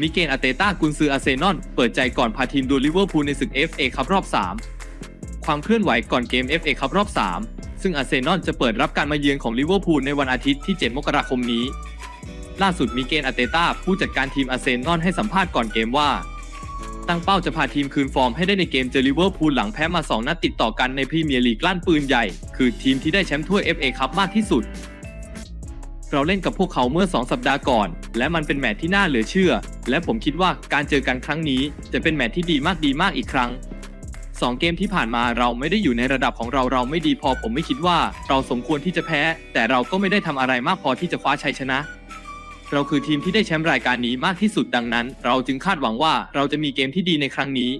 มิเกลอาเตต้ากุนซืออาร์เซนอลเปิดใจก่อนพาทีมดูลิเวอร์พูลในศึก FA ครับรอบ 3 ความเคลื่อนไหวก่อนเกม FA ครับรอบ 3 ซึ่งอาร์เซนอลจะเปิดรับการมาเยือนของลิเวอร์พูลในวันอาทิตย์ที่ 7 มกราคมนี้ ล่าสุดมิเกลอาเตต้าผู้จัดการทีมอาร์เซนอลให้สัมภาษณ์ก่อนเกมว่า ตั้งเป้าจะพาทีมคืนฟอร์มให้ได้ในเกมเจอลิเวอร์พูลหลังแพ้มา 2 นัดติดต่อกันในพรีเมียร์ลีกลั่นปืนใหญ่ คือทีมที่ได้แชมป์ถ้วย FA ครับมากที่สุด เราเล่นกับพวกเขาเมื่อ 2 สัปดาห์ก่อน และมันเป็นแมตช์ที่น่าเหลือเชื่อ และผมคิดว่าการเจอกันครั้งนี้จะเป็นแมตช์ที่ดีมากดีมากอีกครั้ง2เกมที่ผ่านมาเราไม่ได้อยู่ในระดับของเราเราไม่ดีพอผมไม่คิดว่าเราสมควรที่จะแพ้ แต่เราก็ไม่ได้ทำอะไรมากพอที่จะคว้าชัยชนะ เราคือทีมที่ได้แชมป์รายการนี้มากที่สุดดังนั้น เราจึงคาดหวังว่าเราจะมีเกมที่ดีในครั้งนี้